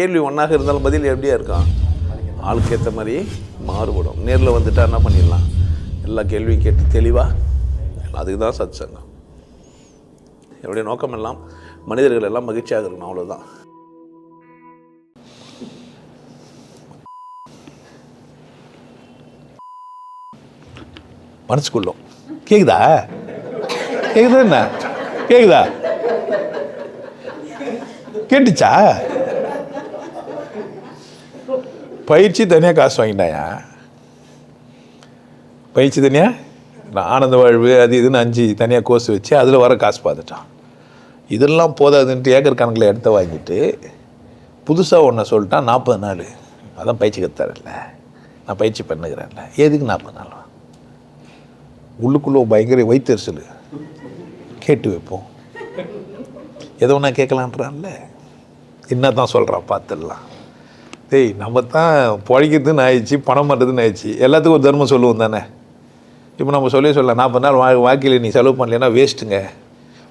கேள்வி ஒன்றாக இருந்தாலும் பதில் எப்படியா இருக்கும்? ஆளுக்கு ஏற்ற மாதிரி மாறுபடும். நேரில் வந்துட்டா என்ன பண்ணிடலாம்? எல்லா கேள்வியும் கேட்டு தெளிவாக அதுக்கு தான் சத் சங்கம் என்னுடைய நோக்கம் எல்லாம் மனிதர்கள் எல்லாம் மகிழ்ச்சியாக இருக்கணும் அவ்வளோதான் மனசுக்குள்ளும். கேக்குதா? கேக்குதா என்ன? கேக்குதா? கேட்டுச்சா? பயிற்சி தனியாக காசு வாங்கிட்டாயா? பயிற்சி தனியாக நான் ஆனந்த வாழ்வு அது இதுன்னு அஞ்சு தனியாக கோர்ஸ் வச்சு அதில் வர காசு பார்த்துட்டான். இதெல்லாம் போதாதுன்ட்டு ஏக்கர் கணக்கில் இடத்த வாங்கிட்டு புதுசாக ஒன்றை சொல்லிட்டான் நாற்பது நாள். அதான் பயிற்சி கத்தாரில்ல. நான் பயிற்சி பண்ணுகிறேன்ல. எதுக்கு நாற்பது நாள்? உள்ளுக்குள்ளே பயங்கர வைத்தறிச்சல். கேட்டு வைப்போம். எதோ ஒன்றா கேட்கலான்றான்ல என்ன தான் சொல்கிறான் பார்த்துடலாம். டேய் நம்ம தான் பழிக்கிறதுன்னு ஆயிடுச்சு பணம் பண்ணுறதுன்னு ஆயிடுச்சு. எல்லாத்துக்கும் ஒரு தர்மம் சொல்லுவோம் தானே? இப்போ நம்ம சொல்லி சொல்லலாம் நாற்பது நாள் வா வாழ்க்கையில் நீ செலவு பண்ணலைன்னா வேஸ்ட்டுங்க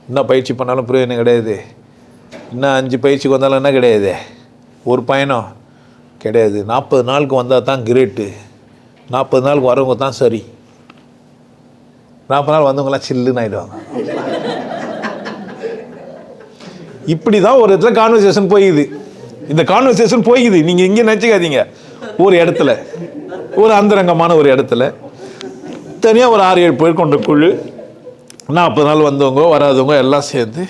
இன்னும் பயிற்சி பண்ணாலும் பிரயோஜனம் கிடையாது. இன்னும் அஞ்சு பயிற்சிக்கு வந்தாலும் என்ன கிடையாது? ஒரு பயணம் கிடையாது. நாற்பது நாளுக்கு வந்தால் தான் கிரேட்டு நாற்பது நாளுக்கு வரவங்க தான் சரி. நாற்பது நாள் வந்தவங்களாம் சில்லுன்னு ஆகிடுவாங்க இப்படி தான் ஒரு இடத்துல கான்வர்சேஷன் போயிடுது இந்த கான்வர்சேஷன் போய்க்குது. நீங்கள் இங்கே நினச்சிக்காதீங்க. ஒரு இடத்துல. ஒரு அந்தரங்கமான ஒரு இடத்துல. தனியாக ஒரு ஆறு ஏழு பேர் கொண்ட குழு. நாற்பது நாள் வந்தவங்க வராதவங்க எல்லாம் சேர்ந்து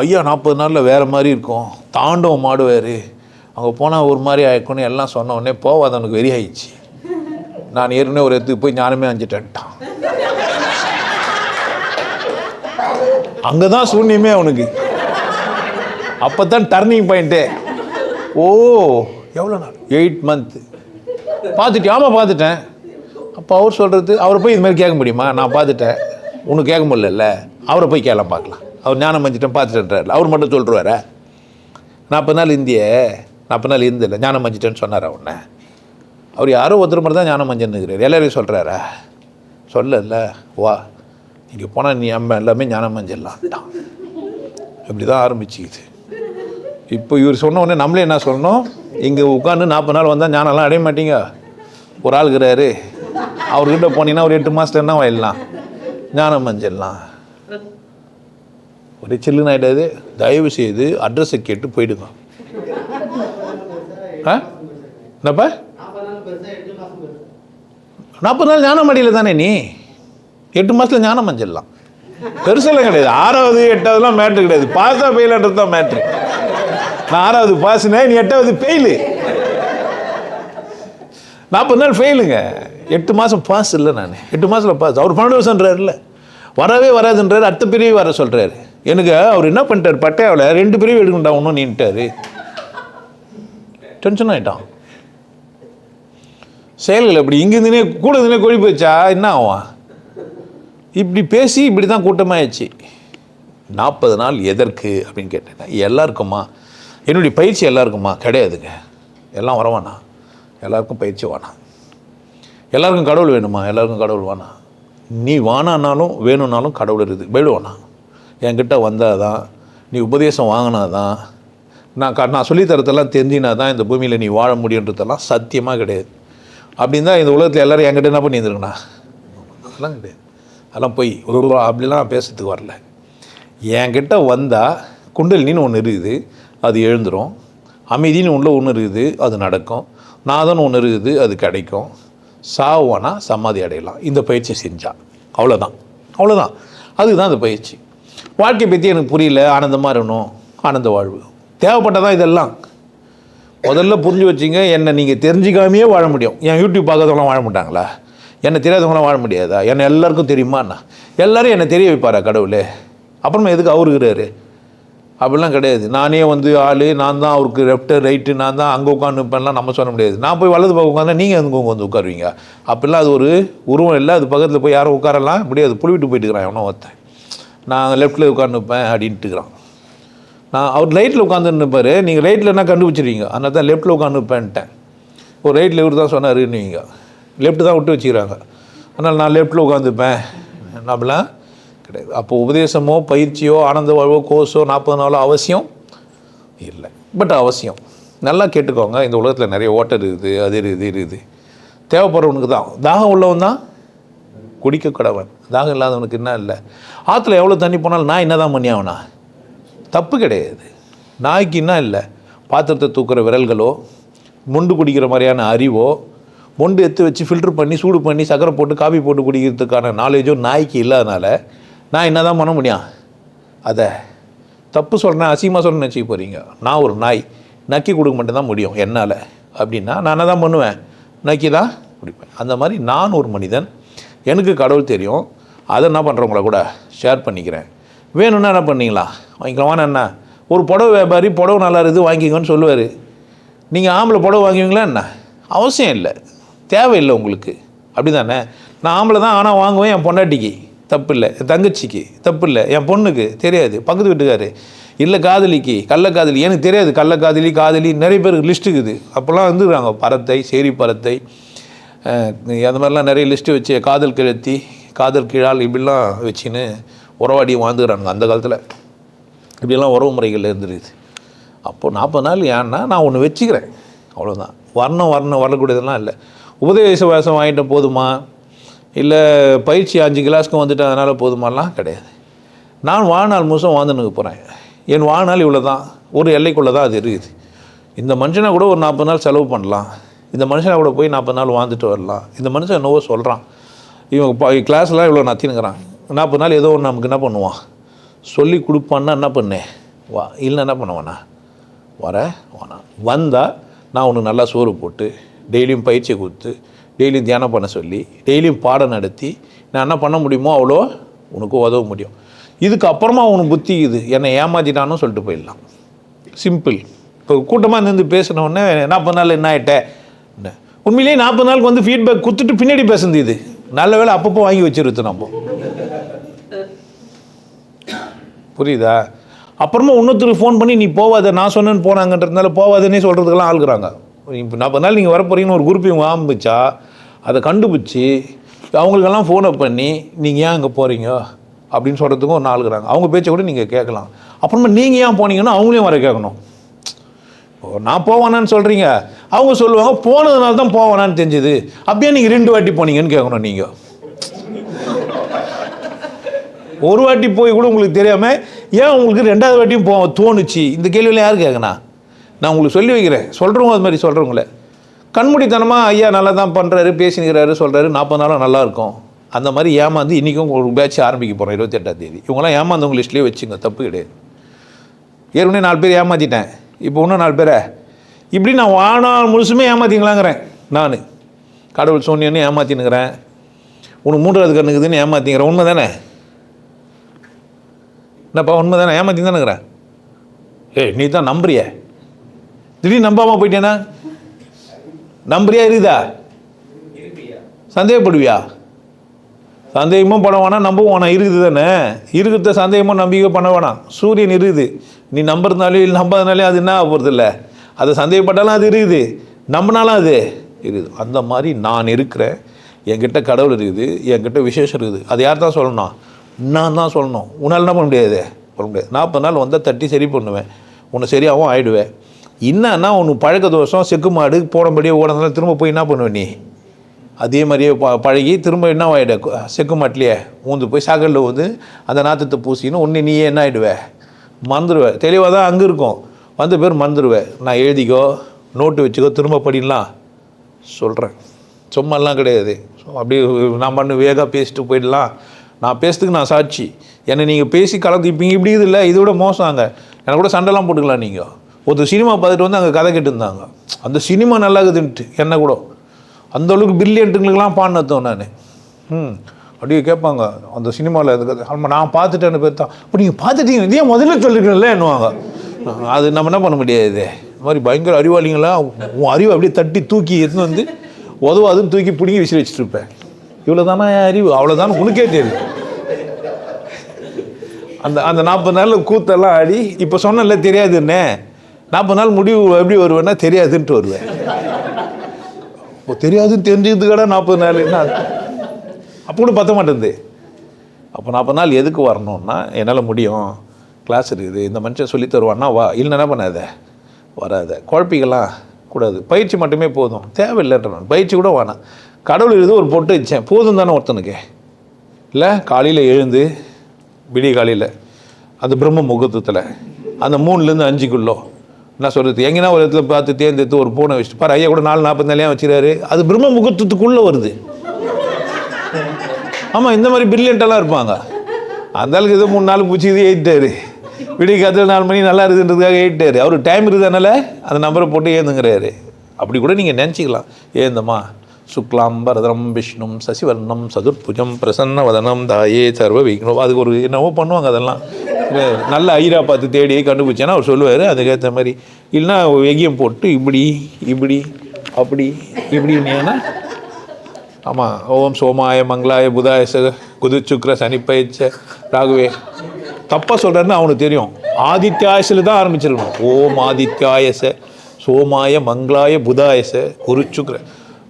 ஐயா நாற்பது நாளில் வேறு மாதிரி இருக்கும். தாண்டவம் மாடுவார் அங்கே போனால் ஒரு மாதிரி ஆயிருக்கும்னு எல்லாம் சொன்ன உடனே போவாதவனுக்கு வெறி ஆயிடுச்சு நான் ஏற்கனவே ஒரு இடத்துக்கு போய் ஞானமே அஞ்சிட்டேன்ட்டான். அங்கே தான் சூன்யமே அவனுக்கு. அப்போ தான் டர்னிங் பாயிண்ட்டே ஓ. எவ்வளோ நாள்? எயிட் மந்த்து பார்த்துட்டு ஆமாம் பார்த்துட்டேன். அப்போ அவர் சொல்கிறது அவரை போய் இது மாதிரி கேட்க முடியுமா? நான் பார்த்துட்டேன். உனக்கு கேட்க முடியல அவரை போய் கேள பார்க்கலாம். அவர் ஞானம் மஞ்சிட்டேன் பார்த்துட்டேன்றாரு. அவர் மட்டும் சொல்லிருவாரா நாற்பது நாள் இந்திய நாற்பது நாள் இந்தியில் ஞானம் மஞ்சிட்டேன்னு சொன்னார் உன்னை? அவர் யாரோ ஒருத்தர் மட்டும் தான் ஞானம் மஞ்சன்னுக்கிறார் எல்லாரையும் சொல்கிறாரா சொல்லல. வா. இங்கே போனால் நீ அம்மா எல்லாமே ஞானம் மஞ்சள்லான்ட்டான் இப்படி தான் ஆரம்பிச்சுக்குது இப்போ இவர் சொன்ன உடனே நம்மளே என்ன சொல்லணும்? இங்கே உட்காந்து நாற்பது நாள் வந்தால் ஞானம்லாம் அடைய மாட்டீங்க. ஒரு ஆள் இருக்கிறாரு. அவர்கிட்ட போனீங்கன்னா ஒரு எட்டு மாதத்துல என்ன வாயிடலாம்? ஞானம் அஞ்சிடலாம் ஒரே சில்லுன்னு ஆகிடாது தயவு செய்து அட்ரஸை கேட்டு போயிடுங்க. ஆ? என்னப்பா? நாற்பது நாள் ஞானம் அடையில தானே நீ? எட்டு மாதத்தில் ஞானம் அஞ்சிடலாம் பெருசெல்லாம் கிடையாது. ஆறாவது எட்டாவதுலாம் மேட்ரு கிடையாது. பாஸாக ஃபெயிலான்றது தான் மேட்ரு நான் ஆறாவது பாஸ்னேன் நீ எட்டாவது ஃபெயிலு நாற்பது நாள் ஃபெயிலுங்க எட்டு மாதம் பாஸ் இல்லை நான். எட்டு மாதத்தில் பாஸ் அவர் பன்னெண்டு வருஷன்றாருல்ல வரவே வராதுன்றாரு. அடுத்த பிரிவு வர சொல்கிறாரு எனக்கு அவர் என்ன பண்ணிட்டார்? பட்டையாவில் ரெண்டு பிரிவு எடுக்கணும்டா ஒன்றும் நின்ட்டாரு. டென்ஷன் ஆகிட்டான் செயல்கள் அப்படி இங்கேருந்துனே கூட இருந்தே கொழி போச்சா என்ன ஆகும் இப்படி பேசி இப்படி தான் கூட்டமாகிடுச்சு நாற்பது நாள் எதற்கு? அப்படின்னு கேட்டேன். எல்லாருக்குமா என்னுடைய பயிற்சி எல்லாருக்குமா கிடையாதுங்க. எல்லாம் வரவானா? எல்லாருக்கும் பயிற்சி வேணாம் எல்லாருக்கும் கடவுள் வேணுமா? எல்லாருக்கும் கடவுள் வேணாம் நீ வானானாலும் வேணும்னாலும் கடவுள் இருக்குது. போயிடுவானா என்கிட்ட வந்தால் தான் நீ உபதேசம் வாங்கினா தான் நான் க நான் சொல்லித்தரத்தெல்லாம் தெரிஞ்சினா தான் இந்த பூமியில் நீ வாழ முடியுன்றதெல்லாம் சத்தியமாக கிடையாது. அப்படின்னு தான் இந்த உலகத்தில் எல்லோரும் என்கிட்ட என்ன பண்ணியிருந்துருங்கண்ணா அதெல்லாம் கிடையாது. அதெல்லாம் போய் ஒரு அப்படிலாம் நான் பேசுறதுக்கு வரல. என்கிட்ட வந்தால் குண்டலினின்னு ஒன்று இருக்குது. அது எழுந்துரும். அமைதின்னு உள்ள ஒன்று இருக்குது அது நடக்கும். நாதன் ஒன்று இருக்குது அது கிடைக்கும். சாவானா சமாதி அடையலாம். இந்த பயிற்சி செஞ்சா. அவ்வளோதான் அவ்வளோதான் அதுதான் அந்த பயிற்சி. வாழ்க்கை பற்றி எனக்கு புரியல. ஆனந்தமாக இருக்கணும். ஆனந்த வாழ்வு. தேவைப்பட்டதான் இதெல்லாம்? முதல்ல புரிஞ்சு வச்சிங்க என்னை நீங்கள் தெரிஞ்சிக்காமையே வாழ முடியும். என் யூடியூப் பார்க்கறவங்களாம் வாழ மாட்டாங்களா? என்னை தெரியாதவங்களாம் வாழ முடியாதா? என்னை எல்லாருக்கும் நான் எல்லோரும் என்னை தெரிய வைப்பாரா கடவுளே? அப்புறமா எதுக்கு அவருகிறாரு அப்படிலாம் கிடையாது. நானே வந்து ஆள் நான் தான் அவருக்கு லெஃப்ட்டு ரைட்டு நான் தான் அங்கே உட்காந்துப்பேன்லாம் நம்ம சொல்ல முடியாது. நான் போய் வலது பக்கம் உட்காந்தா நீங்கள் அங்கே வந்து உட்காருவீங்க? அப்படிலாம் அது ஒரு உருவம் இல்லை. அது பக்கத்தில் போய் யாரும் உட்காரலாம் முடியாது. புழுவிட்டு போயிட்டு இருக்கிறான் எவனோ ஒருத்தன். நான் லெஃப்ட்டில் உட்காந்துப்பேன் அப்படின்ட்டுக்கிறான் நான் அவர் லைட்டில் உட்காந்துருப்பார் நீங்கள் லைட்டில் என்ன கண்டுபிடிச்சிருவீங்க. அதனால் தான் லெஃப்ட்டில் உட்காந்துப்பேன்ட்டேன் ஒரு ரைட்டில் இவர் தான் சொன்னார் நீங்கள் லெஃப்ட்டு தான் விட்டு வச்சுக்கிறாங்க. அதனால் நான் லெஃப்ட்டில் உட்காந்துப்பேன் அப்படிலாம் கிடையாது. அப்போ உபதேசமோ பயிற்சியோ ஆனந்த வாழ்வோ கோர்ஸோ நாற்பது நாளோ அவசியம் இல்லை. பட் அவசியம். நல்லா கேட்டுக்கோங்க. இந்த உலகத்தில் நிறைய ஓட்டர் இருக்குது அது இருக்குது இது இருக்குது. தேவைப்படுறவனுக்கு தான். தாகம் உள்ளவன் தான் குடிக்க கடவன் தாகம் இல்லாதவனுக்கு என்ன இல்லை? ஆற்றுல எவ்வளோ தண்ணி போனாலும் நான் என்ன தான் பண்ணி ஆகணா தப்பு கிடையாது. நாய்க்கு என்ன இல்லை? பாத்திரத்தை தூக்குற விரல்களோ மொண்டு குடிக்கிற மாதிரியான அறிவோ மொண்டு எடுத்து வச்சு ஃபில்டர் பண்ணி சூடு பண்ணி சக்கரை போட்டு காஃபி போட்டு குடிக்கிறதுக்கான நாலேஜோ நாய்க்கு இல்லாதனால நான் என்ன தான் பண்ண முடியும்? அதை தப்பு சொல்கிறேன் அசிங்கமாக சொல்கிறேன்னு நினச்சிக்க போகிறீங்க நான் ஒரு நாய். நக்கி கொடுக்க மட்டும்தான் முடியும் என்னால். அப்படின்னா நான் என்ன தான் பண்ணுவேன்? நக்கி தான் குடிப்பேன். அந்த மாதிரி நான் ஒரு மனிதன். எனக்கு கடவுள் தெரியும். அதை என்ன பண்ணுறவங்கள கூட ஷேர் பண்ணிக்கிறேன். வேணும்னா என்ன பண்ணீங்களா? வாங்கிக்கலாமா என்ன? ஒரு புடவை வியாபாரி புடவை நல்லா இருக்குது வாங்கிக்கோன்னு சொல்லுவார். நீங்கள் ஆம்பளை புடவை வாங்குவீங்களா என்ன? அவசியம் இல்லை. தேவையில்லை உங்களுக்கு. அப்படி தானே நான் ஆம்பளை தான் ஆனால் வாங்குவேன் என் பொண்டாட்டிக்கு. தப்பு இல்லை என் தங்கச்சிக்கு தப்பு இல்லை என் பொண்ணுக்கு தெரியாது. பக்கத்து வீட்டுக்காரு. இல்லை காதலிக்கு கள்ளக்காதலி காதலி. எனக்கு தெரியாது. கள்ளக்காதலி காதலி காதலி நிறைய பேருக்கு லிஸ்ட் இருக்குது. அப்போல்லாம் வந்துருக்காங்க. பறத்தை சேரி பறத்தை அந்த மாதிரிலாம் நிறைய லிஸ்ட்டு வச்சு காதல் கிழத்தி காதல் கிழால் இப்படிலாம் வச்சுன்னு உறவாடி வாழ்ந்துக்கிறாங்க அந்த காலத்தில். இப்படிலாம் உறவு முறைகள் இருந்துருக்குது. அப்போது நாற்பது நாள் ஏன்னா நான் ஒன்று வச்சுக்கிறேன். அவ்வளோதான் வரணும் வரணும் வரக்கூடியதெல்லாம் இல்லை. உபதேச வாசம் வாங்கிட்ட போதுமா? இல்லை பயிற்சி அஞ்சு கிளாஸ்க்கு வந்துட்டு அதனால் போதுமாலாம் கிடையாது. நான் வாழ்நாள் முழுசும் வாழ்ந்துனுக்கு போகிறேன் என் வாழ்நாள் இவ்வளோ தான் ஒரு எல்லைக்குள்ளே தான் அது இருக்குது. இந்த மனுஷனை கூட ஒரு நாற்பது நாள் செலவு பண்ணலாம். இந்த மனுஷனை கூட போய் நாற்பது நாள் வாழ்ந்துட்டு வரலாம். இந்த மனுஷன் என்னவோ சொல்கிறான் இவன் கிளாஸ்லாம் இவ்வளோ நத்தினுங்கிறான் நாற்பது நாள் ஏதோ ஒன்று நமக்கு என்ன பண்ணுவான்? சொல்லி கொடுப்பான்னா என்ன பண்ணேன் வா இல்லை என்ன பண்ணுவானா? வர வானா. வந்தால் நான் உனக்கு நல்லா சோறு போட்டு டெய்லியும் பயிற்சி கொடுத்து டெய்லியும் தியானம் பண்ண சொல்லி டெய்லியும் பாடம் நடத்தி நான் என்ன பண்ண முடியுமோ அவ்வளோ உனக்கு உதவ முடியும். இதுக்கு அப்புறமா உனக்கு புத்தி இது என்னை ஏமாத்திட்டான்னு சொல்லிட்டு போயிடலாம். சிம்பிள் இப்போ கூட்டமாக நின்று பேசினவுடனே நாற்பது நாள் என்ன ஆகிட்டேன் என்ன? உண்மையிலேயே நாற்பது நாளுக்கு வந்து ஃபீட்பேக் கொடுத்துட்டு பின்னாடி பேசுனது இது. நல்ல வேளை அப்பப்போ வாங்கி வச்சிருது நம்ம. புரியுதா? அப்புறமா இன்னொருத்தருக்கு ஃபோன் பண்ணி நீ போவாத நான் சொன்னேன்னு போனாங்கன்றதுனால போவாதன்னே சொல்கிறதுக்கெல்லாம் ஆளுக்குறாங்க இப்போ நாற்பது நாள் நீங்கள் வரப்போறீங்கன்னு ஒரு குரூப்பையும் ஆரம்பிச்சா அதை கண்டுபிடிச்சி அவங்களுக்கெல்லாம் ஃபோனை பண்ணி நீங்கள் ஏன் அங்கே போகிறீங்க அப்படின்னு சொல்கிறதுக்கும் ஒரு நாளுக்குறாங்க அவங்க பேச்சை கூட நீங்கள் கேட்கலாம். அப்புறமா நீங்கள் ஏன் போனீங்கன்னா அவங்களையும் வர கேட்கணும். ஓ நான் போவானான்னு சொல்கிறீங்க அவங்க சொல்லுவாங்க போனதுனால தான் போவானான்னு தெரிஞ்சுது. அப்படியே நீங்கள் ரெண்டு வாட்டி போனீங்கன்னு கேட்கணும் நீங்கள் ஒரு வாட்டி போய் கூட உங்களுக்கு தெரியாமல் ஏன் உங்களுக்கு ரெண்டாவது வாட்டியும் போ தோணுச்சு? இந்த கேள்வியில் யார் கேட்கணா நான் உங்களுக்கு சொல்லி வைக்கிறேன். சொல்கிறவங்க அது மாதிரி சொல்கிறவங்கள கண்மூடித்தனமாக ஐயா நல்லா தான் பண்ணுறாரு பேசினுக்கிறாரு சொல்கிறாரு நாற்பது நாளும் நல்லாயிருக்கும். அந்த மாதிரி ஏமாந்து இன்றைக்கும் ஒரு பேட்ச் ஆரம்பிக்க போகிறோம் இருபத்தெட்டாம் தேதி. இவங்களாம் ஏமாந்தவங்க லிஸ்ட்லேயே வச்சுங்க தப்பு கிடையாது. ஏற்கனவே நாலு பேர் ஏமாற்றிட்டேன் இப்போ இன்னும் நாலு பேரை? இப்படி நான் வாழ்நாள் முழுசுமே ஏமாற்றிங்களாங்கிறேன் நான். கடவுள் சோனியன்னு ஏமாற்றினுக்கிறேன் உனக்கு மூன்றாவது கண்ணுக்குதுன்னு ஏமாற்றிங்கிறேன் உண்மை தானே என்னப்பா உண்மை தானே ஏமாற்றி தானேங்கிறேன் ஏய் நீ தான் நம்புறிய? திடீர்னு நம்பாமல் போயிட்டேனா? நம்புறியா இருக்குதா சந்தேகப்படுவியா? சந்தேகமும் பண்ண வேணாம் நம்பவும் வேணாம் இருக்குது தானே? இருக்கிறத சந்தேகமும் நம்பிக்கை பண்ண வேணாம். சூரியன் இருக்குது. நீ நம்புறதுனாலே இல்லை நம்பாதனாலே அது என்ன போகிறது இல்லை அது சந்தேகப்பட்டாலும் அது இருக்குது. நம்பினாலும் அது இருக்குது. அந்த மாதிரி நான் இருக்கிறேன் என்கிட்ட கடவுள் இருக்குது என்கிட்ட விசேஷம் இருக்குது. அது யார் தான் சொல்லணும் நான் தான் சொல்லணும். உன்னால் என்ன பண்ண முடியாது? பண்ண முடியாது. நாற்பது நாள் வந்தால் தட்டி சரி பண்ணுவேன். உன்னை சரியாகவும் ஆயிடுவேன். என்னன்னா உனக்கு பழக்க தோஷம் செக்கு மாடு போனபடியே ஓடனால திரும்ப போய் என்ன பண்ணுவ நீ? அதே மாதிரியே ப பழகி திரும்ப என்ன ஆகிட செக்கு மாட்டிலேயே ஊந்து போய் சாக்கடையில் வந்து அந்த நாற்றத்தை பூசின்னு ஒன்று நீயே என்ன ஆகிடுவே மறந்துடுவேன் தெளிவாக தான் அங்கே இருக்கும். வந்த பேர் மறந்துடுவேன் நான் எழுதிக்கோ நோட்டு வச்சுக்கோ திரும்ப படிக்கலாம் சொல்கிறேன் சும்மாலாம் கிடையாது. அப்படியே நான் பண்ணு வேகாக பேசிட்டு போயிடலாம். நான் பேசுறதுக்கு நான் சாட்சி. என்னை நீங்கள் பேசி கலந்து இப்போ இப்படி இது இல்லை. இதோட மோசம் அங்கே. எனக்கு கூட சண்டைலாம் போட்டுக்கலாம் நீங்கள் ஒருத்தர் சினிமா பார்த்துட்டு வந்து அங்கே கதை கேட்டுருந்தாங்க. அந்த சினிமா நல்லா இருக்குதுன்ட்டு என்ன கூட. அந்த அளவுக்கு பில்லியன்ட்டுங்களுக்கெல்லாம் பாடினத்தோம் நான். ம் அப்படியே கேட்பாங்க. அந்த சினிமாவில் அந்த கதை. ஆமாம் நான் பார்த்துட்டேன்னு பேர் தான். இப்போ நீங்கள் பார்த்துட்டீங்க இதே முதல்ல சொல்லிருக்கணும்ல என்னவாங்க அது நம்ம என்ன பண்ண முடியாது இந்த மாதிரி பயங்கர அறிவாளிங்களா? உன் அறிவை அப்படியே தட்டி தூக்கி எடுத்துன்னு வந்து உதவாதுன்னு தூக்கி பிடிங்கி விசிறி வச்சுட்டு இருப்பேன். இவ்வளோ தானே அறிவு? அவ்வளோதானே உனக்கே தெரியும். அந்த அந்த நாற்பது நாளில் கூத்தெல்லாம் ஆடி இப்போ சொன்னல தெரியாதுன்னே. நாற்பது நாள் முடிவு எப்படி வருவேன்னா தெரியாதுன்ட்டு வருவேன். இப்போ தெரியாதுன்னு தெரிஞ்சதுக்கடா நாற்பது நாள் என்ன? அப்போ கூட பற்ற மாட்டேங்குது அப்போ நாற்பது நாள் எதுக்கு வரணும்னா என்னால் முடியும். கிளாஸ் இருக்குது இந்த மனுஷன் சொல்லி தருவான்னா வா. இல்லை என்ன பண்ணாத? வராத. குழப்பிக்கலாம். கூடாது. பயிற்சி மட்டுமே போதும். தேவையில்லைன்ற நான். பயிற்சி கூட வேணாம். கடவுள் எழுது ஒரு பொட்டு வச்சேன். போதும் தானே ஒருத்தனுக்கு. இல்லை காலையில் எழுந்து விடிய காலையில் அந்த பிரம்ம முகூர்த்தத்தில் அந்த மூணுலேருந்து அஞ்சுக்குள்ளோ என்ன சொல்கிறது எங்கேனா ஒரு இடத்துல பார்த்து தேர்ந்தெடுத்து ஒரு பூனை வச்சுட்டு பாரு ஐயா கூட நாலு நாற்பது நிலையாக அது பிரம்ம முகூர்த்தத்துக்குள்ளே வருது. ஆமாம் இந்த மாதிரி பிரில்லியண்ட்டெல்லாம் இருப்பாங்க. அந்த அளவுக்கு ஏதோ மூணு நாள் பூச்சி இது ஏறிட்டாரு. விடிய காலத்தில் நாலு மணி நல்லா இருக்குன்றதுக்காக ஏறிட்டாரு. அவருக்கு டைம் இருக்குதுனால அந்த நம்பரை போட்டு ஏந்துங்கிறாரு. அப்படி கூட நீங்கள் நினச்சிக்கலாம். ஏந்தம்மா? சுக்லாம் பரதரம் விஷ்ணும் சசிவர்ணம் சதுர்புஜம் பிரசன்ன வதனம் தாயே சர்வ விக்னம் அதுக்கு ஒரு என்னவோ பண்ணுவாங்க அதெல்லாம். நல்ல ஐரா பார்த்து தேடி கண்டுபிடிச்சேன்னா அவர் சொல்லுவார் அதுக்கேற்ற மாதிரி. இல்லைன்னா வெகியம் போட்டு இப்படி இப்படி அப்படி இப்படின்னா ஆமாம் ஓம் சோமாய மங்களாய புதாய ச குது சுக்ர சனி பயிற்ச ராகுவே. தப்பாக சொல்கிறேன்னு அவனுக்கு தெரியும். ஆதித்யாயசில் தான் ஆரம்பிச்சிருக்கணும். ஓம் ஆதித்யாயச சோமாய மங்களாய புதாயச குரு சுக்ர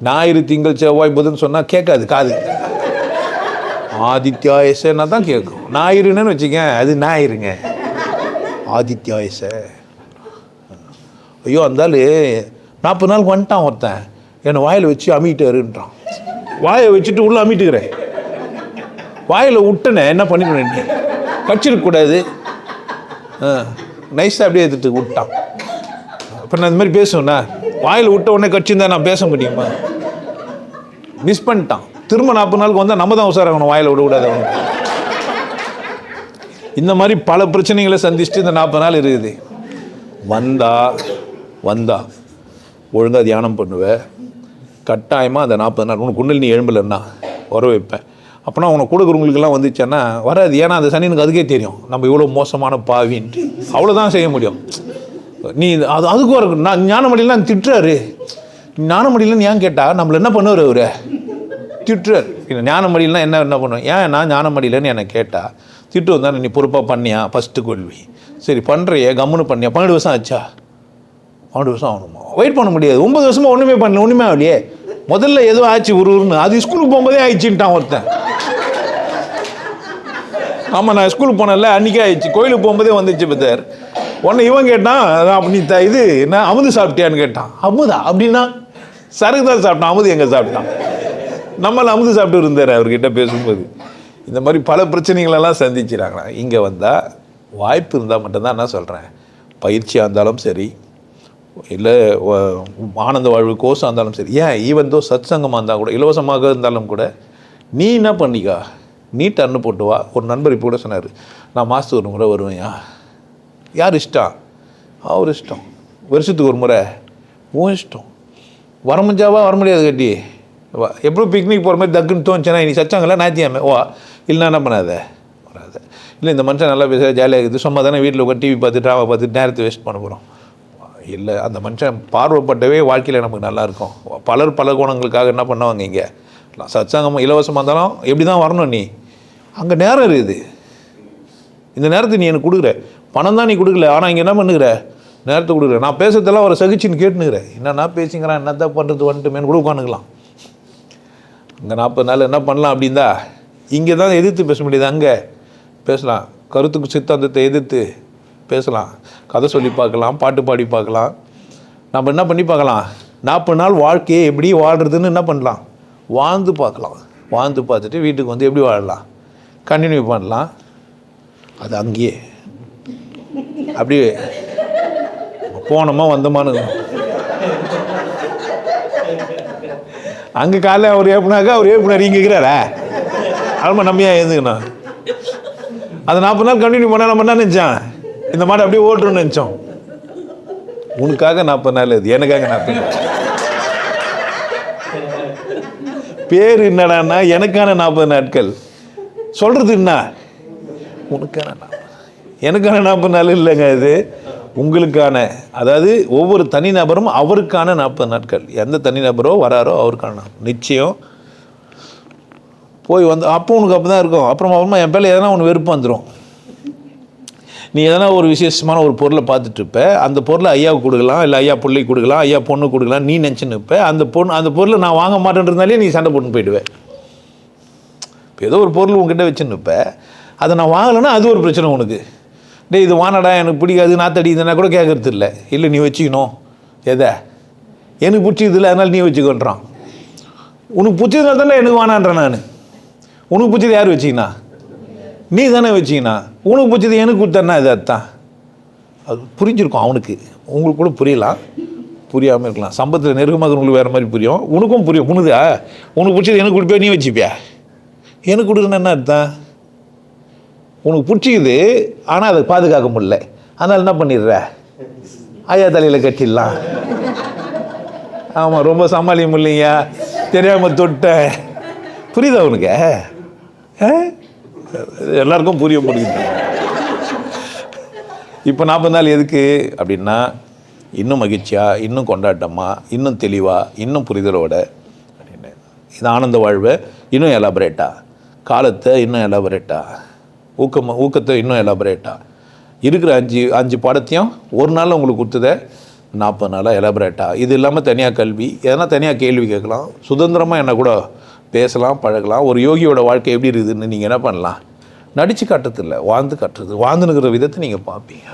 ஞாயிறு திங்கள் செவ்வாய் புதன் சொன்னால் கேட்காது காது. ஆதித்யா ஆதித்யாயசன்னா தான் கேட்கும். ஞாயிறுன்னு வச்சுக்க அது ஞாயிறுங்க ஆதித்யாயச. ஐயோ அந்தால் நாற்பது நாள் வந்துட்டான் ஒருத்தன். என்னை வாயில் வச்சு அமிட்டாருன்றான் வாயை வச்சுட்டு உள்ளே அமிட்டுக்கிறேன். வாயில் விட்டனே என்ன பண்ணிடுவேன் கடிச்சிருக்கக்கூடாது ஆ நைஸாக அப்படியே எடுத்துட்டு விட்டான். இப்போ நான் இந்த மாதிரி பேசுவேண்ணா வாயில் விட்ட உடனே கட்சிருந்தா நான் பேச முடியுமா? மிஸ் பண்ணிட்டான். திரும்ப நாற்பது நாளுக்கு வந்தால் நம்ம தான் உசாராகணும் வாயில் விடக்கூடாது அவனுக்கு இந்த மாதிரி பல பிரச்சனைகளை சந்திச்சுட்டு இந்த நாற்பது நாள் இருக்குது. வந்தா வந்தா. ஒழுங்காக தியானம் பண்ணுவேன் கட்டாயமாக அந்த நாற்பது நாள் உனக்கு குண்டில் நீ எழும்பலன்னா வர வைப்பேன். அப்போனா உனக்கு கொடுக்குறவங்களுக்கெல்லாம் வந்துச்சேன்னா வராது. ஏன்னா அந்த சனினுக்கு அதுக்கே தெரியும். நம்ம இவ்வளோ மோசமான பாவின்ட்டு. அவ்வளோதான் செய்ய முடியும். நீ அது அதுக்கும் ஒரு நான் ஞானமடியெல்லாம் திட்டுறாரு. ஞானமடியிலன்னு ஏன் கேட்டால் நம்மளை என்ன பண்ணுவார் அவரு? திட்டுறார். இல்லை ஞானமடியிலாம் என்ன என்ன பண்ணுவேன்? ஏன் நான் ஞானமடியிலன்னு என்னை கேட்டால் திட்டு வந்தால் நீ பொறுப்பாக பண்ணியா? ஃபஸ்ட்டு கொள்வி. சரி பண்ணுறியே கம்முன்னு பண்ணியா? பன்னெண்டு வருஷம் ஆச்சா? பன்னெண்டு வருஷம் ஆகணுமா? வெயிட் பண்ண முடியாது. ஒன்பது வருஷமாக ஒன்றுமே பண்ண ஒன்றுமே ஆகலையே. முதல்ல ஏதோ ஆச்சு ஒரு ஊர்னு. அது ஸ்கூலுக்கு போகும்போதே ஆயிடுச்சுன்ட்டான் ஒருத்தன். ஆமாம் நான் ஸ்கூலுக்கு போனேன்ல அன்றைக்கே ஆயிடுச்சு. கோயிலுக்கு போகும்போதே வந்துச்சு பத்தார். உடனே இவன் கேட்டான் அதான் த இது என்ன அமுது சாப்பிட்டியான்னு கேட்டான். அமுதா? அப்படின்னா சரக்கு தான் சாப்பிட்டான் அமுது எங்கே சாப்பிட்டான்? நம்மளை அமுது சாப்பிட்டு இருந்தார் அவர்கிட்ட பேசும்போது. இந்த மாதிரி பல பிரச்சனைகளெல்லாம் சந்திச்சுறாங்களா இங்கே வந்தால் வாய்ப்பு இருந்தால் மட்டும்தான் என்ன சொல்கிறேன் பயிற்சியாக இருந்தாலும் சரி இல்லை ஆனந்த வாழ்வு கோஷம் இருந்தாலும் சரி ஏன் ஈவன் தோ சத் சங்கமாக இருந்தால் கூட இலவசமாக இருந்தாலும் கூட நீ என்ன பண்ணிக்கா? நீ டன்னு போட்டு வா. ஒரு நண்பர் இப்போ கூட சொன்னார் நான் மாதத்துக்கு ஒரு முறை வருவேன்யா யார் இஷ்டம்? அவர் இஷ்டம். வருஷத்துக்கு ஒரு முறை. உன் இஷ்டம். வர முடிஞ்சாவா? வர முடியாது கட்டி வா எப்படி பிக்னிக் போகிற மாதிரி தக்குன்னு தோணுச்சுன்னா நீ சச்சாங்கல்ல ஞாயிற்றுக்கிழமை வா. இல்லைன்னா என்ன பண்ணாத? வராத. இல்லை இந்த மனுஷன் நல்லா பேசுகிற ஜாலியாக இருக்குது. சும்மா தானே வீட்டில் உட்காந்து டிவி பார்த்து ட்ராமா பார்த்து நேரத்தை வேஸ்ட் பண்ண போகிறோம் இல்லை அந்த மனுஷன் பார்வைப்பட்டவே வாழ்க்கையில் நமக்கு நல்லா இருக்கும். பலர் பல கோணங்களுக்காக என்ன பண்ணுவாங்க இங்கே? சச்சாங்கம் இலவசமாக இருந்தாலும் எப்படி தான் வரணும் நீ? அங்கே நேரம் இருக்குது. இந்த நேரத்தை நீ எனக்கு கொடுக்குற. பணம் தான் நீ கொடுக்கல. ஆனால் இங்கே என்ன பண்ணுகிற? நேரத்தை கொடுக்குற. நான் பேசுறதெல்லாம் ஒரு சகிச்சுன்னு கேட்டுனுக்கிறேன் என்னன்னா பேசிங்கிறான் என்னத்தான் பண்ணுறது வந்துட்டுமேனு கூட உட்காந்துக்கலாம். இங்கே நாற்பது நாள் என்ன பண்ணலாம் அப்படிந்தா இங்கே தான் எதிர்த்து பேச முடியுது அங்கே. பேசலாம். கருத்துக்கு சித்தாந்தத்தை எதிர்த்து பேசலாம். கதை சொல்லி பார்க்கலாம் பாட்டு பாடி பார்க்கலாம். நம்ம என்ன பண்ணி பார்க்கலாம்? நாற்பது நாள் வாழ்க்கையை எப்படி வாழ்கிறதுன்னு என்ன பண்ணலாம்? வாழ்ந்து பார்க்கலாம். வாழ்ந்து பார்த்துட்டு வீட்டுக்கு வந்து எப்படி வாழலாம்? கண்டினியூ பண்ணலாம். அது அங்கேயே. அப்படியே போனோமா வந்தோமான்னு அங்கே காலைல அவர் ஏப்புனாக்கா அவர் ஏப்புனார் இங்கே இருக்கிறாரா? ஆல்மா நம்பியா எழுந்துக்கணும் அதை நாற்பது நாள் கண்டினியூ பண்ணால் நம்ம என்ன நினச்சான் இந்த மாட்டை அப்படியே ஓட்டுறோம்னு நினச்சோம். உனக்காக நாற்பது நாள் இது எனக்காக நாற்பது நாள். பேர் என்னடான்னா எனக்கான நாற்பது நாட்கள். சொல்கிறது என்ன? உனக்கான நாற்பது எனக்கான நாற்பது நாள் இல்லைங்க இது. உங்களுக்கான அதாவது ஒவ்வொரு தனிநபரும் அவருக்கான நாற்பது நாட்கள். எந்த தனிநபரோ வராரோ அவருக்கான நிச்சயம். போய் வந்து அப்போ உனக்கு அப்போ தான் இருக்கும். அப்புறம் அப்புறமா என் பேரில் எதனா ஒன்று வெறுப்பு வந்துடும் நீ எதனா ஒரு விசேஷமான ஒரு பொருளை பார்த்துட்டு இருப்ப. அந்த பொருளை ஐயாவுக்கு கொடுக்கலாம் இல்லை ஐயா பிள்ளைக்கு கொடுக்கலாம் ஐயா பொண்ணு கொடுக்கலாம் நீ நினச்சின்னு இருப்ப. அந்த பொண்ணு அந்த பொருளை நான் வாங்க மாட்டேன்றதுனாலே நீ சண்டை போட்டு போயிடுவேன் இப்போ ஏதோ ஒரு பொருள் உங்ககிட்ட வச்சுன்னு இருப்ப. அதை நான் வாங்கலைன்னா அது ஒரு பிரச்சனை உனக்கு. டேய் இது வானடா எனக்கு பிடிக்காது நாத்தடி கூட கேட்கறது இல்லை இல்லை நீ வச்சுக்கணும். எதை? எனக்கு பிடிச்சதில்ல அதனால் நீ வச்சுக்கோன்றான். உனக்கு பிடிச்சதுனால தானே எனக்கு வானான்றேன் நான். உனக்கு பிடிச்சது யார் வச்சிக்கினா? நீ தானே வச்சிக்கினா. உனக்கு பிடிச்சது எனக்கு கொடுத்தனா இது அதுதான் அது புரிஞ்சிருக்கும் அவனுக்கு. உங்களுக்கு கூட புரியலாம். புரியாமல் இருக்கலாம். சம்பத்தில் நெருக்கமாக உங்களுக்கு வேறு மாதிரி புரியும். உனக்கும் புரியும். உனதா உனக்கு பிடிச்சது எனக்கு கொடுப்பியா நீ வச்சுப்பியா? எனக்கு கொடுக்குறேன்னு என்ன அர்த்தம்? உனக்கு பிடிச்சிக்குது ஆனால் அதை பாதுகாக்க முடியல. அதனால் என்ன பண்ணிடுற? ஐயா தலையில் கட்டிடலாம். ஆமாம் ரொம்ப சமாளிக்க முடியலையா தெரியாமல் தொட்டேன் புரியுதா உனக்கு? எல்லாருக்கும் புரிய முடியுது. இப்போ நாற்பது நாள் எதுக்கு அப்படின்னா இன்னும் மகிழ்ச்சியாக இன்னும் கொண்டாட்டமாக இன்னும் தெளிவாக இன்னும் புரிதலோட அப்படின்னு. இது ஆனந்த வாழ்வை இன்னும் எலாபரேட்டா காலத்தை இன்னும் எலாபரேட்டா ஊக்கம் ஊக்கத்தை இன்னும் எலாபரேட்டாக இருக்கிற அஞ்சு அஞ்சு பாடத்தையும் ஒரு நாள் உங்களுக்கு கொடுத்ததை நாற்பது நாளாக எலாபரேட்டாக இது இல்லாமல் தனியாக கல்வி எதனா தனியாக கேள்வி கேட்கலாம். சுதந்திரமாக என்ன கூட பேசலாம் பழகலாம். ஒரு யோகியோட வாழ்க்கை எப்படி இருக்குதுன்னு நீங்கள் என்ன பண்ணலாம்? நடித்து காட்டுறதில்ல வாழ்ந்து காட்டுறது. வாழ்ந்துனுக்கிற விதத்தை நீங்கள் பார்ப்பீங்க.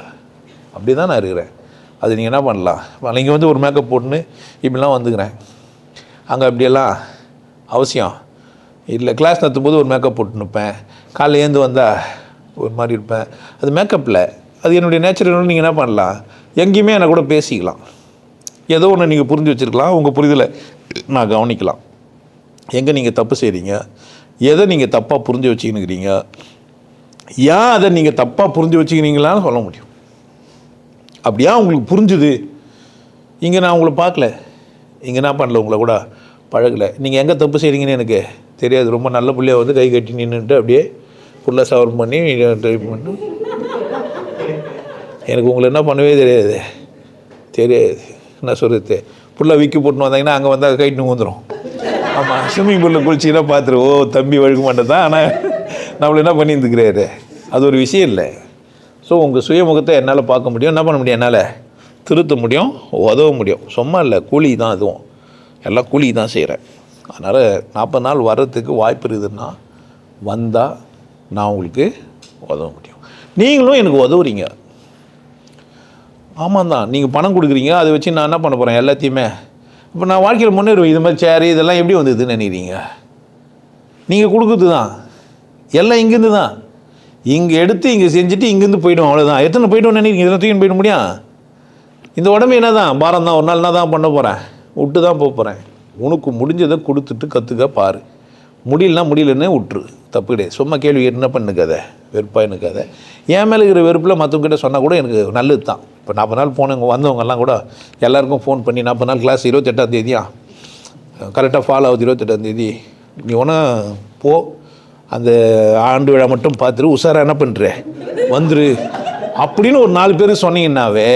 அப்படி தான் நான் இருக்கிறேன். அது நீங்கள் என்ன பண்ணலாம்? நீங்கள் வந்து ஒரு மேக்கப் போட்டுன்னு இப்படிலாம் வந்துக்கிறேன். அங்கே அப்படியெல்லாம் அவசியம். இல்லை கிளாஸ் நடத்தும் போது ஒரு மேக்கப் போட்டு நிற்பேன் காலைல ஏந்து வந்தால் ஒரு மாதிரி இருப்பேன். அது மேக்கப்பில் அது என்னுடைய நேச்சுரல் நீங்கள் என்ன பண்ணலாம்? எங்கேயுமே என்னை கூட பேசிக்கலாம். ஏதோ ஒன்று நீங்கள் புரிஞ்சு வச்சுருக்கலாம். உங்கள் புரிதலை நான் கவனிக்கலாம். எங்கே நீங்கள் தப்பு செய்கிறீங்க எதை நீங்கள் தப்பாக புரிஞ்சு வச்சுக்கினுக்கிறீங்க? ஏன் அதை நீங்கள் தப்பாக புரிஞ்சு வச்சுக்கிறீங்களான்னு சொல்ல முடியும். அப்படியா உங்களுக்கு புரிஞ்சுது? இங்கே நான் உங்களை பார்க்கல. இங்கே என்ன பண்ணல உங்களை கூட பழகலை. நீங்கள் எங்கே தப்பு செய்கிறீங்கன்னு எனக்கு தெரியாது. ரொம்ப நல்ல பிள்ளையாக வந்து கை கட்டி நின்றுட்டு அப்படியே ஃபுல்லாக சவர் பண்ணி ட்ரை பண்ணி. எனக்கு உங்களை என்ன பண்ணவே தெரியாது. தெரியாது. என்ன சொல்கிறது ஃபுல்லாக விக்கி போட்டுன்னு வந்தாங்கன்னா அங்கே வந்தால் கைட்டு வந்துடும் ஆமாம் ஸ்விம்மிங் பூலில் குளிச்சிங்கன்னா பார்த்துரு ஓ தம்பி வழுக்க மாட்டேன் தான் ஆனால் நம்மளை என்ன பண்ணியிருந்துக்கிறாரு? அது ஒரு விஷயம் இல்லை. ஸோ உங்கள் சுயமுகத்தை என்னால் பார்க்க முடியும். என்ன பண்ண முடியும்? என்னால்? திருத்த முடியும். உதவ முடியும். சும்மா இல்லை கூலி தான் அதுவும். எல்லாம் கூலி தான் செய்கிறேன் அதனால் நாற்பது நாள் வர்றதுக்கு வாய்ப்பு இருக்குதுன்னா வந்தால் நான் உங்களுக்கு உதவ முடியும். நீங்களும் எனக்கு உதவுறீங்க. ஆமாம் தான் நீங்கள் பணம் கொடுக்குறீங்க. அதை வச்சு நான் என்ன பண்ண போகிறேன் எல்லாத்தையுமே. இப்போ நான் வாழ்க்கையில் முன்னேறுவேன். இது மாதிரி சேரு இதெல்லாம் எப்படி வந்ததுன்னு நினைக்கிறீங்க? நீங்கள் கொடுக்குறது தான். எல்லாம் இங்கேருந்து தான். இங்கே எடுத்து இங்கே செஞ்சுட்டு இங்கேருந்து போய்டும். அவ்வளோதான் எத்தனை போய்ட்டோம்னு நினைக்கிறீங்க? இதெல்லாம் தூக்கின்னு போயிட முடியும் இந்த உடம்பு என்ன தான் பாரம் தான் ஒரு நாள் என்ன தான் பண்ண போகிறேன் விட்டு தான் போக போகிறேன் உனக்கு முடிஞ்சதை கொடுத்துட்டு கற்றுக்க பாரு. முடியலனா முடியலன்னு விட்டுரு தப்பு கிடையாது. சும்மா கேள்வி என்ன பண்ணுக்காத வெறுப்பாக எனக்காத என் மேலே இருக்கிற வெறுப்பில் மற்றவங்ககிட்ட சொன்னால் கூட எனக்கு நல்லது தான். இப்போ நாற்பது நாள் போனவங்க வந்தவங்கெல்லாம் கூட எல்லாருக்கும் ஃபோன் பண்ணி நாற்பது நாள் கிளாஸ் இருபத்தெட்டாம் தேதியா? கரெக்டாக ஃபாலோ ஆகுது இருபத்தெட்டாம் தேதி. நீ ஒன்றா போ. அந்த ஆண்டு விழா மட்டும் பார்த்துரு. உஷாராக என்ன பண்ணுற வந்துரு. அப்படின்னு ஒரு நாலு பேர் சொன்னீங்கன்னாவே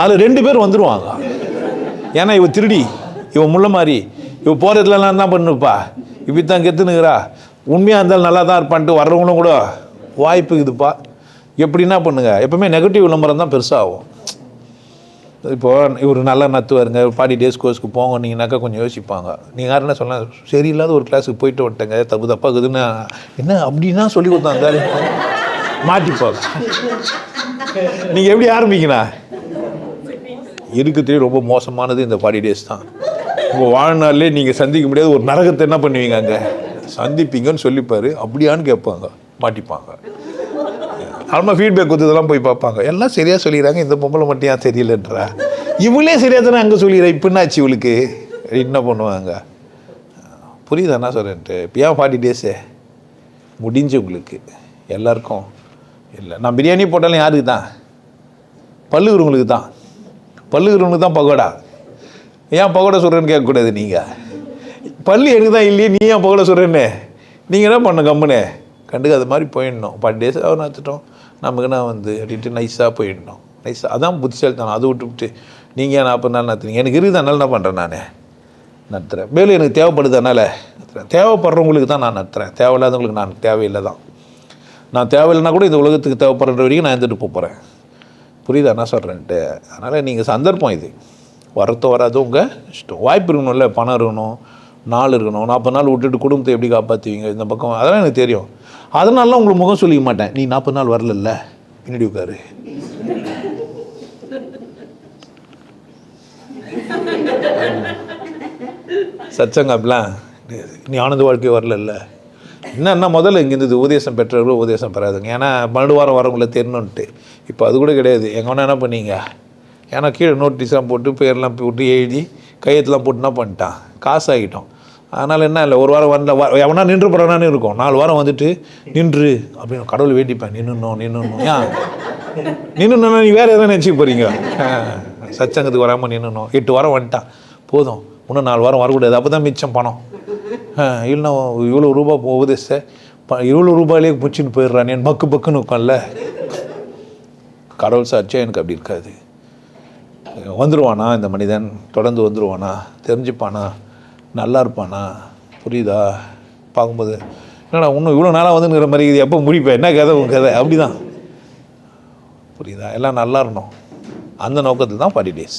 அதில் ரெண்டு பேர் வந்துடுவாங்க ஏன்னா இவன் திருடி. இவன் முள்ள மாதிரி இவ போகிறதுலலாம் தான் பண்ணுப்பா? இப்படி தான் கெத்துனுக்குறா. உண்மையாக இருந்தாலும் நல்லா தான் இருப்பான்ட்டு வர்றவங்களும் கூட வாய்ப்பு இருக்குதுப்பா. எப்படின்னா பண்ணுங்க? எப்பவுமே நெகட்டிவ் விளம்பரம் தான் பெருசாகும். இப்போ இவர் நல்லா நத்துவாருங்க பாடி டேஸ் கோர்ஸ்க்கு போங்கன்னீங்கனாக்கா கொஞ்சம் யோசிப்பாங்க. நீங்கள் யாருன்னா சொல்லலாம் சரியில்லாத ஒரு கிளாஸுக்கு போயிட்டு வந்துட்டேங்க தப்பு தப்பாக இருக்குதுன்னா என்ன அப்படின்னா சொல்லி கொடுத்தாங்க? மாட்டிப்பாங்க நீங்கள் எப்படி ஆரம்பிக்கணா இருக்கிறதுலே ரொம்ப மோசமானது இந்த பாடி டேஸ் தான். உங்கள் வாழ்நாளே நீங்கள் சந்திக்க முடியாது. ஒரு நரகத்தை என்ன பண்ணுவீங்க அங்கே? சந்திப்பீங்கன்னு சொல்லிப்பார். அப்படியான்னு கேட்பாங்க. மாட்டிப்பாங்க. அப்புறமா ஃபீட்பேக் கொடுத்ததெல்லாம் போய் பார்ப்பாங்க. எல்லாம் சரியாக சொல்லிடுறாங்க. இந்த பொம்பளை மட்டும் ஏன் தெரியலன்றா. இவளே சரியாக தானே அங்கே சொல்லிடுறா இப்போ என்னாச்சு இவளுக்கு? என்ன பண்ணுவாங்க? புரியுதா என்ன சொல்கிறேன்ட்டு இப்போ ஏன் ஃபார்ட்டி டேஸு முடிஞ்சு உங்களுக்கு. எல்லாருக்கும். இல்லை நான் பிரியாணி போட்டாலும் யாருக்கு தான் பல்லுகிறவங்களுக்கு தான் பல்லுகிறவங்களுக்கு தான் பகோடா. ஏன் பகோடா சொல்கிறேன்னு கேட்கக்கூடாது நீங்கள் பள்ளி எனக்கு தான் இல்லையே நீ ஏன் புகட சொல்கிறேன்னு நீங்கள் என்ன பண்ண கம்முனே கண்டுக்கு அது மாதிரி போயிடணும். பட் டேஸ் அவன் வச்சுட்டோம் நமக்கு நான் வந்து அப்படின்ட்டு நைஸாக போயிடணும். நைஸாக அதான் புத்திசாலித்தனம் அதை விட்டு விட்டு நீங்கள் ஏன் நாற்பது நாள் நடத்துறீங்க? எனக்கு இருக்குது? அதனால என்ன பண்ணுறேன் நான். நடத்துகிறேன் மேலும் எனக்கு தேவைப்படுது அதனால் நடத்துகிறேன் தேவைப்படுறவங்களுக்கு தான் நான் நடத்துகிறேன் தேவையில்லாதவங்களுக்கு நான் தேவையில்லை தான். நான் தேவையில்லைனா கூட இந்த உலகத்துக்கு தேவைப்படுற வரைக்கும் நான் இருந்துட்டு போகிறேன் புரியுதா? என்ன சொல்கிறேன்ட்டு அதனால் நீங்கள் சந்தர்ப்பம் இது. வரத்தோ வராதோ உங்கள் இஷ்டம். வாய்ப்பு இருக்கணும்ல பணம் இருக்கணும் நாள் இருக்கணும் நாற்பது நாள் விட்டுட்டு குடும்பத்தை எப்படி காப்பாற்றுவீங்க இந்த பக்கம் அதெல்லாம் எனக்கு தெரியும். அதனாலலாம் உங்களுக்கு முகம் சொல்லிக்க மாட்டேன். நீ நாற்பது நாள் வரலல்ல? பின்னாடி உட்காரு. சச்சங்க அப்படிலாம் நீ ஆனந்த வாழ்க்கை வரல என்ன முதல்ல இங்கேருந்து உபதேசம் பெற்றவர்களும் உபதேசம் பெறாதுங்க. ஏன்னா பன்னெண்டு வாரம் வரவங்கள தெரியணுன்ட்டு இப்போ அது கூட கிடையாது. எங்கே வேணால் என்ன பண்ணீங்க? ஏன்னா கீழே நோட்டீஸ்லாம் போட்டு பேர்லாம் போட்டு எழுதி கையெழுத்துலாம் போட்டு என்ன பண்ணிட்டான். காசு ஆகிட்டோம் அதனால் என்ன இல்லை ஒரு வாரம் வரல வ- எவனா நின்று போகிறானு இருக்கும். நாலு வாரம் வந்துட்டு நின்று அப்படின்னு கடவுள் வேண்டிப்பேன். நின்னுணும் நின்னுணும் ஏன் நின்னுனா நீ வேறு எதாவது நினச்சி போகிறீங்க சச்சங்கத்துக்கு வராமல் நின்னுணும் எட்டு வாரம் வந்துட்டான். போதும். இன்னும் நாலு வாரம் வரக்கூடாது. அப்போ தான் மிச்சம் பணம். இல்லைன்னா இவ்வளோ ரூபா போகுது சார் இவ்வளோ ரூபாயிலே முச்சின்னு போயிடுறானே பக்கு பக்குன்னு உட்கான்ல கடவுள் சாட்சியம் எனக்கு அப்படி இருக்காது. வந்துருவானா இந்த மனிதன்? தொடர்ந்து வந்துருவானா? தெரிஞ்சுப்பானா? நல்லா இருப்பானா புரியுதா? பார்க்கும்போது என்னடா இன்னும் இவ்வளோ நாளாக வந்துங்கிற மாதிரி இது எப்போ முடிப்பேன் என்ன கதை உன் கதை? அப்படி தான் புரியுதா? எல்லாம் நல்லா இருந்தோம் அந்த நோக்கத்தில் தான் ஃபார்ட்டி டேஸ்.